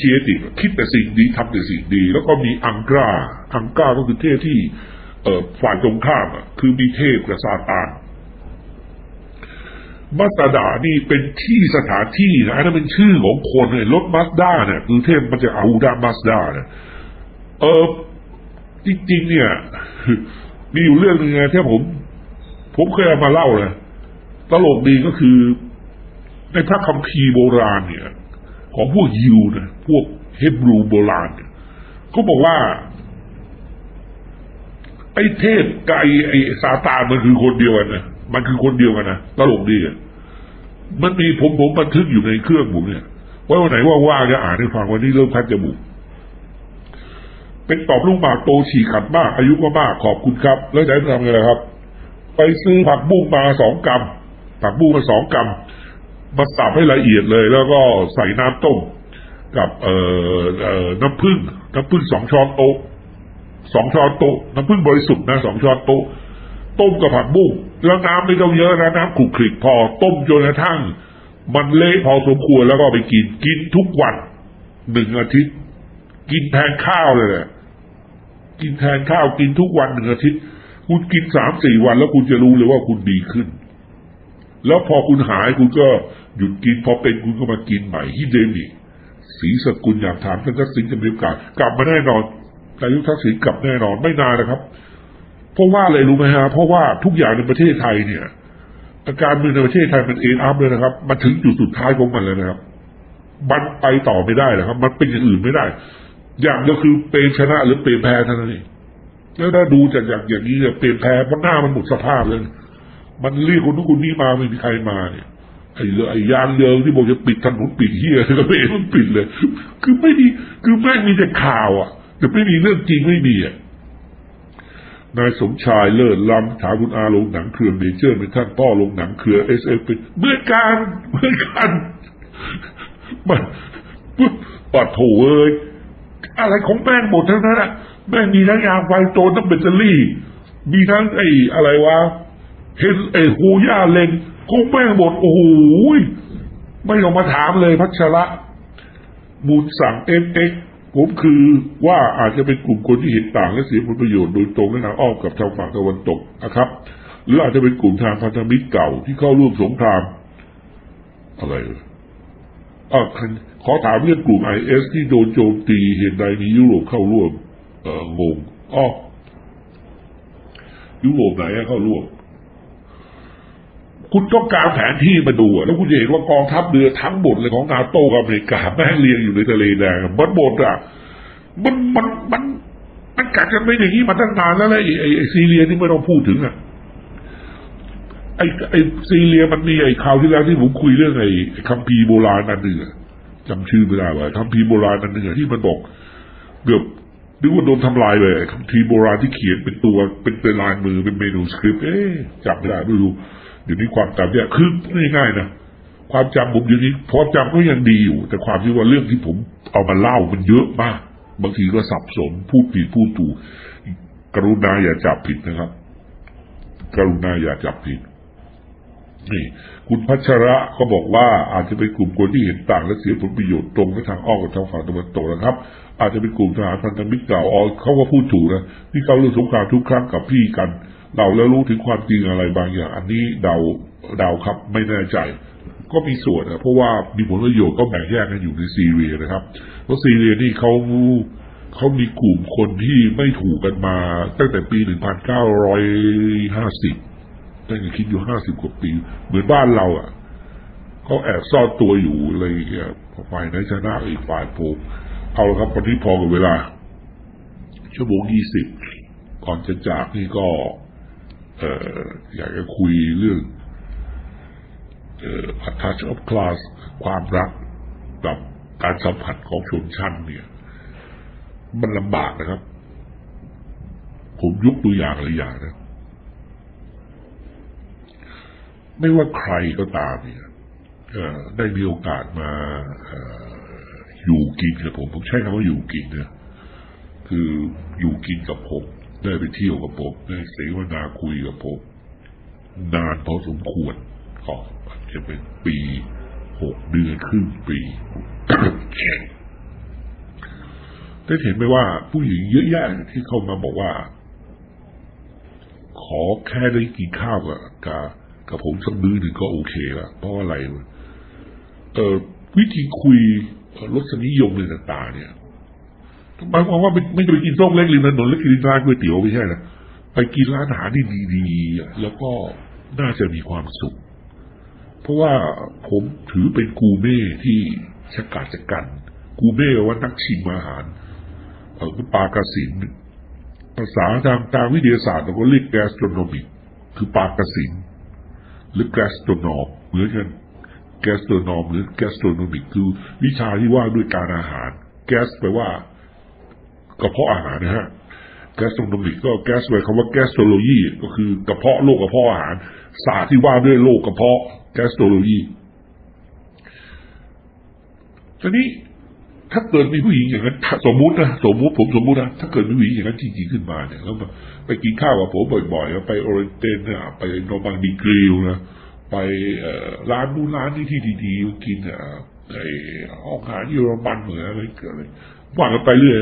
เชียติคิดแต่สิ่งดีทำแต่สิ่งดี แล้วก็มีอังกราอังกราก็คือเทพที่ เออฝ่ายตรงข้ามอะคือมีเทพกับซาตานมัสดานี่เป็นที่สถานที่นะนั่นเป็นชื่อของคนเลยรถมัสด้าเนี่ยคือเทพมันจะอาดามัสด้าเนี่ยเออจริงๆเนี่ย มีอยู่เรื่องหนึ่งไงที่ผม ผมเคยเอามาเล่านะตลกดีก็คือ ในพระคัมภีร์โบราณเนี่ย ของพวกยิวนะพวกเฮบรูโบราณเนี่ยเขาบอกว่า ไอ้เทพกับไอ้ไอ้ซาตานมันคือคนเดียวกันนะมันคือคนเดียวกันนะตลกดีอะมันมีผมผมบันทึกอยู่ในเครื่องผมเนี่ยไว้วันไหนว่างๆจะอ่านให้ฟังวันนี้เริ่มคัดจมูกเป็นตอบลูกหมากโตฉี่ขัดมากอายุก็มากขอบคุณครับ แล้วไหนทำไงล่ะครับ ไปซื้อผักบุ้งมาสองกรัมผักบุ้งมาสองกรัม มาสับให้ละเอียดเลย แล้วก็ใส่น้ำต้มกับเอ่อเอ่อน้ำผึ้งน้ำผึ้งสองช้อนโต๊ะสองช้อนโต๊ะน้ำผึ้งบริสุทธิ์นะสองช้อนโต๊ะต้มกับผักบุ้งแล้วน้ำไม่ต้องเยอะนะน้ำขลุกขลิกพอต้มจนกระทั่ง มันเละพอสมควรแล้วก็ไปกินกินทุกวันหนึ่งอาทิตย์ กินแทนข้าวเลยแหละกินแทนข้าวกินทุกวันหนึ่งอาทิตย์ คุณกินสามสี่วันแล้วคุณจะรู้เลยว่าคุณดีขึ้น แล้วพอคุณหายคุณก็หยุดกินพอเป็นคุณก็มากินใหม่ฮิเดมิสีสกุลอยากถามท่านทักษิณจะมีโอกาสกลับมาแน่นอนนายกทักษิณกลับแน่นอนไม่นานนะครับ เพราะว่าอะไรรู้ไหมฮะเพราะว่าทุกอย่างในประเทศไทยเนี่ยอาการเมืองในประเทศไทยมันเอ็นอัพเลยนะครับ มันถึงจุดสุดท้ายของมันเลยนะครับ มันไปต่อไม่ได้นะครับ มันเป็นอย่างอื่นไม่ได้ อย่างเดียวคือเปรมชนะหรือเปรมแพ้เท่านั้นเองแล้วถ้าดูจากอย่างอย่างนี้เนี่ยเปรมแพ้เพราะหน้ามันหมดสภาพเลย มันเรียกคนนู้นคนนี้มาไม่มีใครมาเนี่ยไอ้เรือไอ้ยานเรือที่บอกจะปิดถนนปิดเฮียก็ไม่เห็นมันปิดเลย คือไม่มีคือแม่งมีแต่ข่าวอะ แต่ไม่มีเรื่องจริงไม่มีอะนายสมชายเลิศล้ำถามคุณอาลงหนังเครือเมเจอร์เป็นท่านพ่อลงหนังเครือเอสเอฟเป็นเมื่อการเมื่อกันมันปัดโถเอ้ยอะไรของแม่งหมดทั้งนั้นอะแม่งมีทั้งยางไฟโจรทั้งแบตเตอรี่ มีทั้งไอ้อะไรวะ เห็นไอ้หูย่าเลนของแม่งหมดโอ้โหไม่ต้องมาถามเลยพัชระมูลสั่งเอ็นเอ็กผมคือว่าอาจจะเป็นกลุ่มคนที่เห็นต่างและเสียผลประโยชน์โดยตรงและทางอ้อมกับชาวฝั่งตะวันตกนะครับหรืออาจจะเป็นกลุ่มทางพันธมิตรเก่าที่เข้าร่วมสงคราม อะไรเอ่าขอถามเรื่องกลุ่มไอเอสที่โดนโจมตีเหตุใดมียุโรปเข้าร่วม เอองงอ๋อยุโรปไหนเข้าร่วม คุณต้องการแผนที่มาดูแล้วคุณจะเห็นว่ากองทัพเรือทั้งหมดเลยของนาโต้กับอเมริกาแม่งเรียงอยู่ในทะเลแดงมันหมดอะมันมันมันมันกัดกันไม่อย่างนี้มาตั้งนานแล้วไอ้ไอ้ไอ้ซีเรียนี่ไม่ต้องพูดถึงอะไอ้ไอ้ซีเรียมันมีไอ้ข่าวที่แล้วที่ผมคุยเรื่องไอ้คัมภีร์โบราณนั่นหนึ่งจำชื่อไม่ได้ว่าคัมภีร์โบราณนั่นหนึ่งที่มันบอกเกือบนึกว่าโดนทำลายเลยคัมภีร์โบราณที่เขียนเป็นตัวเป็นเป็นลายมือเป็นเมนูสคริปต์เอ๊จำไม่ได้ไม่รู้ เดี๋ยวนี้ความจำเนี่ยคือง่ายๆนะความจำผมอยู่นี้พอจำก็ยังดีอยู่ แต่ความที่ว่าเรื่องที่ผมเอามาเล่ามันเยอะมาก บางทีก็สับสนพูดผิดพูดถูก กรุณาอย่าจับผิดนะครับ กรุณาอย่าจับผิดนี่คุณพัชระก็บอกว่าอาจจะเป็นกลุ่มคนที่เห็นต่างและเสียผลประโยชน์ตรงกับทางอ้อมกับทางฝั่งตะวันตกนะครับ อาจจะเป็นกลุ่มทหารพันธมิตรเก่าอ๋อเขาก็พูดถูกนะที่เขาเรื่องสงครามทุกครั้งกับพี่กัน เราแล้วรู้ถึงความจริงอะไรบางอย่าง อันนี้เดาเดาครับไม่แน่ใจ ก็มีส่วนนะเพราะว่ามีผลประโยชน์ก็แบ่งแยกกันอยู่ในซีเรียนะครับเพราะซีเรียนี่เขาเขามีกลุ่มคนที่ไม่ถูกกันมา ตั้งแต่ปีหนึ่งพันเก้าร้อยห้าสิบตั้งแต่คิดอยู่ห้าสิบกว่าปี เหมือนบ้านเราอะเขาแอบซ่อนตัวอยู่เลยฝ่ายไหนชนะอีกฝ่ายโผเอาละครับวันนี้พอกับเวลา ชั่วโมงยี่สิบก่อนจะจากนี่ก็ เอ่ออยากจะคุยเรื่องเอ่อ touch of class ความรักกับการสัมผัสของชนชั้นเนี่ย มันลำบากนะครับ ผมยกตัวอย่างหลายอย่างนะไม่ว่าใครก็ตามเนี่ยได้มีโอกาสมาอยู่กินกับผม ผมใช้คำว่าอยู่กินเนี่ยคืออยู่กินกับผม ได้ไปเที่ยวกับผมได้เสวนาคุยกับผม นานพอสมควรก็อาจจะเป็นปีหกเดือนครึ่งปีได้เห็นไหมว่าผู้หญิงเยอะแยะที่เข้ามาบอกว่า ขอแค่ได้กินข้าวกับกับกับผมสักมื้อหนึ่งก็โอเคละเพราะอะไรเออวิธีคุยรสนิยมอะไรต่าง ๆ เนี่ย หมายความว่าไม่ไม่ไปกินส้มเล็กริมถนนแล้วกินร้านก๋วยเตี๋ยวไม่ใช่นะไปกินร้านอาหารที่ดีๆแล้วก็น่าจะมีความสุข เพราะว่าผมถือเป็นกูเม่ที่ชะกาจกัน กูเม่ว่านักชิมอาหารเออคือปากสินภาษาทางทางวิทยาศาสตร์เราก็เรียกแกสโตรโนมิกคือปากกสินหรือแกสโตรนอมเหมือนกันแกสโตรนอมหรือแกสโตรโนมิกคือวิชาที่ว่าด้วยการอาหาร แกสแปลว่า กระเพาะอาหารนะฮะแกสโตรโนมิกก็แกสแปลคำว่าแกสโตรโลยีก็คือกระเพาะโรคกระเพาะอาหารศาสตร์ที่ว่าด้วยโรคกระเพาะแกสโตรโลยีทีนี้ถ้าเกิดมีผู้หญิงอย่างนั้นสมมุตินะสมมุติผมสมมุตินะถ้าเกิดมีผู้หญิงอย่างนั้นจริงๆขึ้นมาเนี่ยแล้วไปกินข้าวกับผมบ่อยๆไปโอเรนเตนนะไปโนบังดีกริลนะไปร้านนู้นร้านนี้ที่ดีๆกินอะไอ้ห้องอาหารเยอรมันเหมือนอะไรเกิดอะไรว่ากันไปเรื่อย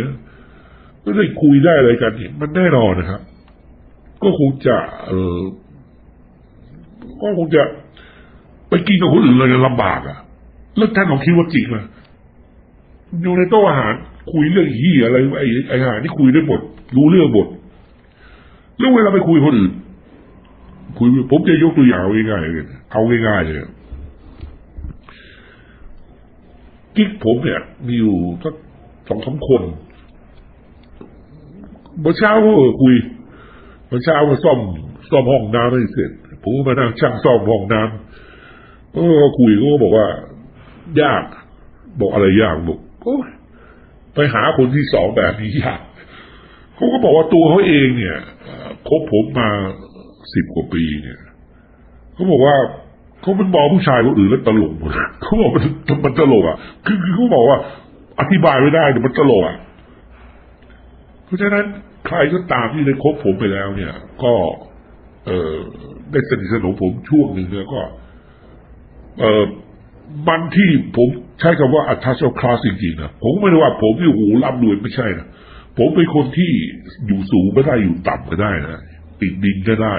ก็ได้คุยได้อะไรกันเนี่ยมันแน่นอนนะครับ ก็คงจะเออก็คงจะไปกินกับคนอื่นเลยลำบากอะแล้วท่านลองคิดว่าจริงไหมอยู่ในโต๊ะอาหารคุยเรื่องยี่อะไรไอ้ไอ้อาหารที่คุยได้หมดรู้เรื่องหมดแล้วเวลาไปคุยคนอื่นคุยผมจะยกตัวอย่างง่ายๆเลยเอาง่ายๆเลยกิ๊กผมเนี่ย มีอยู่สักสองสามคน เมื่อเช้าก็คุยเมื่อเช้ามาซ่อมซ่อมห้องน้ำไม่เสร็จผมก็มานั่งช่างซ่อมห้องน้ำก็คุยก็บอกว่า ยาก บอกอะไรยากบอกไปหาคนที่สองแบบนี้ยากเขาก็บอกว่าตัวเขาเองเนี่ยคบผมมาสิบกว่าปีเนี่ยเขาบอกว่าเขาเป็นมองผู้ชายคนอื่นแล้วตลกหมดเขาบอกมันมันตลกอะ คือคือเขาบอกว่า อธิบายไม่ได้แต่มันตลกอะ ราะฉะนั้นใครก็ตามที่ได้คบผมไปแล้ว เนี่ย ก็ เออได้สนิทสนมผมช่วงหนึ่งเนี่ยก็ เออมันที่ผมใช้คำว่าอัตราคลาสจริงๆนะผมไม่ได้ว่าผมที่โอ้โหร่ำรวยไม่ใช่นะผมเป็นคนที่อยู่สูงก็ได้อยู่ต่ำก็ได้นะติดดินก็ได้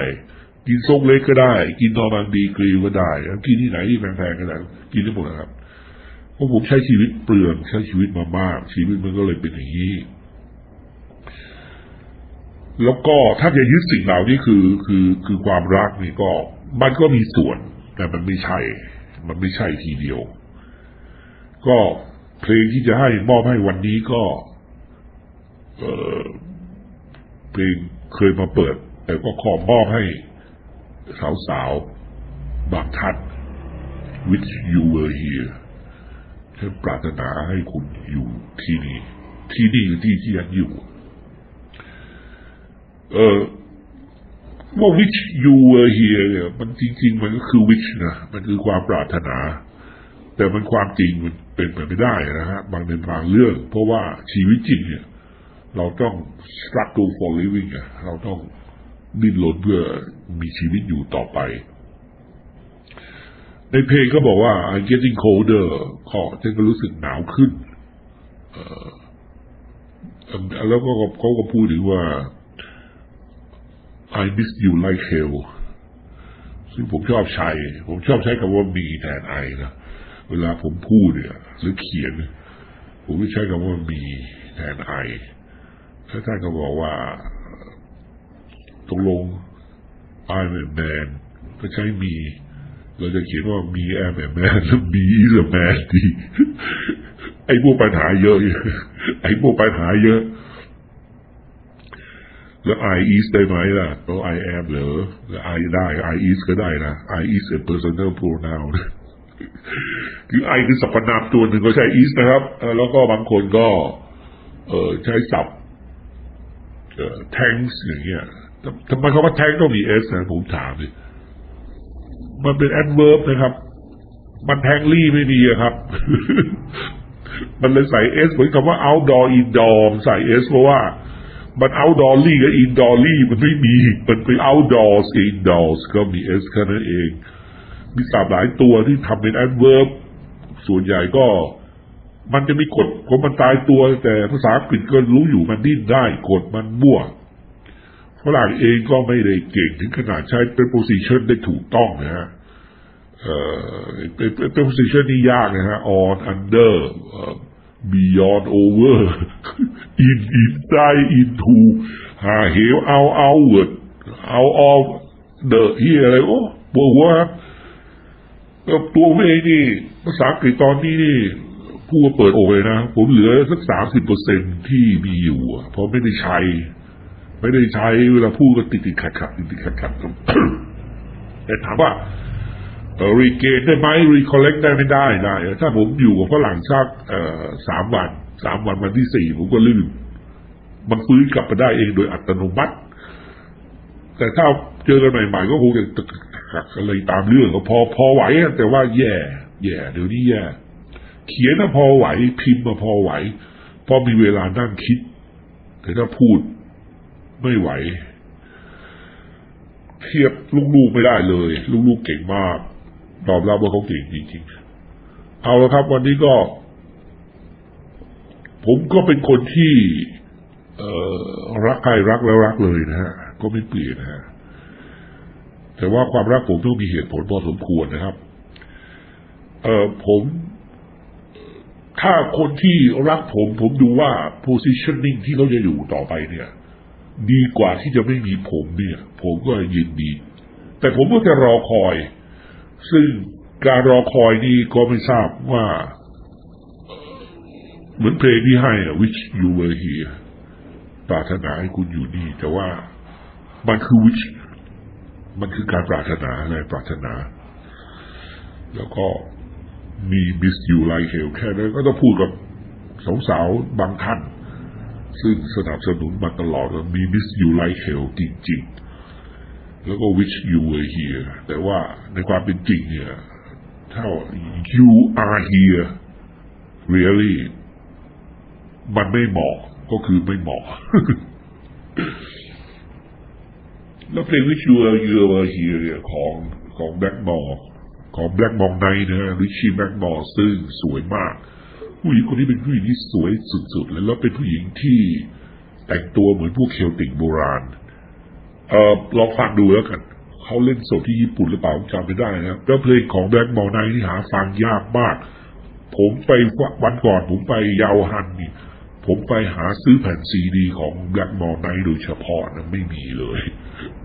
กินทรงเล็กก็ได้ กินนอร์มันดีกรีก็ได้ กินที่ไหนที่แพงๆก็ได้กินได้หมดนะครับเพราะผมใช้ชีวิตเปลืองใช้ชีวิตมามาก ชีวิตมันก็เลยเป็นอย่างนี้ แล้วก็ถ้าจะยึดสิ่งเหล่านี้คือคือคือความรักนี่ก็มันก็มีส่วน แต่มันไม่ใช่ มันไม่ใช่ทีเดียว ก็เพลงที่จะให้มอบให้วันนี้ก็เออเพลงเคยมาเปิด แต่ก็ขอมอบให้สาวๆบางท่าน which you were here ฉันปรารถนาให้คุณอยู่ที่นี่ ที่นี่ที่ที่ฉันอยู่ เออว่า which you were here เนี่ยมันจริง ๆ มันก็คือ which นะมันคือความปรารถนา แต่มันความจริงมันเป็นไปไม่ได้นะฮะบางในบางเรื่อง เพราะว่าชีวิตจริงเนี่ย เราต้อง struggle for living อะเราต้องดิ้นรนเพื่อมีชีวิตอยู่ต่อไป ในเพลงก็บอกว่า I'm getting colder ขอฉันก็รู้สึกหนาวขึ้นแล้วก็เขาก็พูดถึงว่า I miss you like hell ซึ่งผมชอบใช้ ผมชอบใช้คำว่ามีแทนไอนะ เวลาผมพูดเนี่ย หรือเขียน ผมไม่ใช้คำว่ามีแทนไอถ้าท่านก็บอกว่าตกลง I'm a man ก็ใช้มีเราจะเขียนว่ามี am a man หรือ be is a man ดีไอ้พวกปัญหาเยอะ ไอ้พวกปัญหาเยอะ แล้ว I is ได้ไหมล่ะแล้ว I am เหรอแล้ว I ได้ I is ก็ได้นะ I is a personal pronoun คือ I คือสรรพนามตัวหนึ่งก็ใช้ is นะครับ แล้วก็บางคนก็ เออใช้ศัพท์เอ่อ tanks อย่างเงี้ยทำไมเขาว่า thanks ต้องมี s นะผมถามดิมันเป็น adverb นะครับ มันแทงลี่ไม่มีครับ มันเลยใส่ s เหมือนกับว่า outdoor indoor ใส่ s เพราะว่า มัน outdoor ลี่กับ indoor ลี่มันไม่มี มันเป็น outdoors indoors ก็มี s แค่นั้นเอง มีศัพท์หลายตัวที่ทำเป็น adverb ส่วนใหญ่ก็ มันจะมีกฎของมันตายตัว แต่ภาษาอังกฤษก็รู้อยู่มันดิ้นได้กฎมันมั่วฝรั่งเองก็ไม่ได้เก่งถึงขนาดใช้เป็น position ได้ถูกต้องนะฮะเอ่อเป็นเป็น position นี่ยากนะฮะ on under beyond over in inside into หาเหว out outward out of the ที่อะไรโอ้ปวดหัวครับตัวผมเองนี่ภาษาอังกฤษตอนนี้นี่พูดเปิดโอกเลยนะ ผมเหลือสักสามสิบเปอร์เซ็นที่มีอยู่ เพราะไม่ได้ใช้ ไม่ได้ใช้เวลาพูดก็ติดติดขัดขัดติดติดขัดขัดแต่ถามว่ารีเกนได้ไหมรีคอลเลกได้ไม่ได้ได้ถ้าผมอยู่กับฝรั่งชักสามวัน สามวันวันที่สี่ผมก็ลืมมันฟื้นกลับมาได้เองโดยอัตโนมัติ แต่ถ้าเจอกันใหม่ๆก็คงจะตึกขักอะไรตามเรื่องก็พอพอไหวแต่ว่าแย่ แย่เดี๋ยวนี้แย่ เขียนนะพอไหว พิมพ์มาพอไหวพอมีเวลานั่งคิด แต่ถ้าพูดไม่ไหว เทียบลูกๆไม่ได้เลย ลูกๆเก่งมากตอบรับว่าเขาเก่งจริงๆเอาละครับ วันนี้ก็ ผมก็เป็นคนที่รักใครรักแล้วรักเลยนะฮะก็ไม่เปลี่ยนนะฮะแต่ว่าความรักผมต้องมีเหตุผลพอสมควรนะครับ เออผมถ้าคนที่รักผมผมดูว่า positioning ที่เขาจะอยู่ต่อไปเนี่ย ดีกว่าที่จะไม่มีผมเนี่ย ผมก็ยินดี แต่ผมก็จะรอคอย ซึ่งการรอคอยนี่ก็ไม่ทราบว่า เหมือนเพลงที่ให้อะ which you were here ปรารถนาให้คุณอยู่นี่ แต่ว่ามันคือ which มันคือการปรารถนาอะไรปรารถนา แล้วก็มี miss you like hell แค่นั้นก็ต้องพูดกับสาวๆบางท่าน ซึ่งสนับสนุนมาตลอดมี miss you like hell จริง ๆ แล้วก็ wish you were here แต่ว่าในความเป็นจริงเนี่ยถ้า you are here really มันไม่เหมาะก็คือไม่เหมาะแล้วเพลง wish you were you were here เนี่ยของของ Blackmore ของ Blackmore Night นะฮะ Richie Blackmore ซึ่งสวยมาก ผู้หญิงคนนี้เป็นผู้หญิงที่สวยสุดๆเลยแล้วเป็นผู้หญิงที่แต่งตัวเหมือนพวกเคลติกโบราณ เอ่อลองฟังดูแล้วกัน เขาเล่นสดที่ญี่ปุ่นหรือเปล่าจำไม่ได้นะแล้วเพลงของแบล็กมอลไนที่หาฟังยากมาก ผมไปวันก่อนผมไปยาวฮันนี่ ผมไปหาซื้อแผ่นซีดีของแบล็กมอลไนโดยเฉพาะนะไม่มีเลย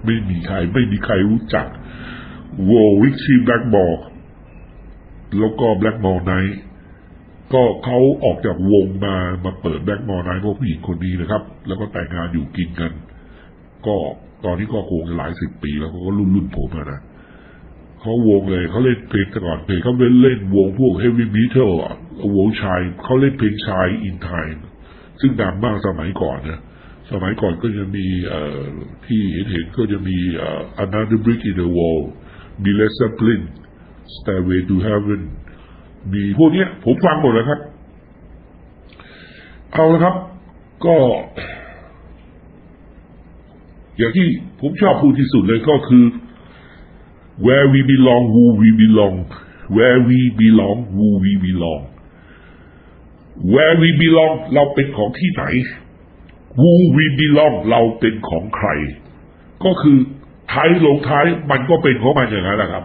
ไม่มีใคร ไม่มีใครรู้จักโววิกซี่แบล็กมอลแล้วก็แบล็กมอลไนก็เขาออกจากวงมามาเปิดแบล็กมอลไนเพราะผู้หญิงคนนี้นะครับ แล้วก็แต่งงานอยู่กินกัน ก็ตอนนี้ก็คงหลายสิบปีแล้วเขาก็รุ่นรุ่นผมนะเขาวงเลยเขาเล่นเพลงต่ก่อนเพลงเขาเล่นเล่นวงพวกเฮฟวี่มิทัลอะวงชายเขาเล่นเพลงชายอินไทม์ ซึ่งดังมากสมัยก่อนนะสมัยก่อนก็จะมีที่เห็นเห็นก็จะมี Another Brick in the Wall มี Led Zeppelin Stairway to Heaven มีพวกนี้ผมฟังหมดแล้วครับ เอาละครับ ก็ อย่างที่ผมชอบพูดที่สุดเลยก็คือ where we belong who we belong where we belong who we belong where we belong เราเป็นของที่ไหน who we belong เราเป็นของใคร ก็คือท้ายลงท้ายมันก็เป็นของมันอย่างนั้นแหละครับ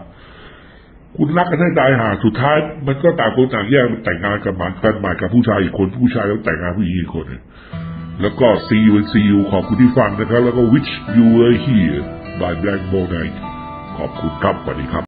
คุณรักกันให้ตายหาสุดท้าย มันก็ต่างคนต่างแยกมันแต่งงานกันมากันใหม่กับผู้ชายอีกคนผู้ชายแล้วแต่งงานผู้หญิงอีกคนนึงแล้วก็ see you and see you ขอบคุณที่ฟังนะครับ แล้วก็ wish you were here by Black Bow Night ขอบคุณครับสวัสดีครับ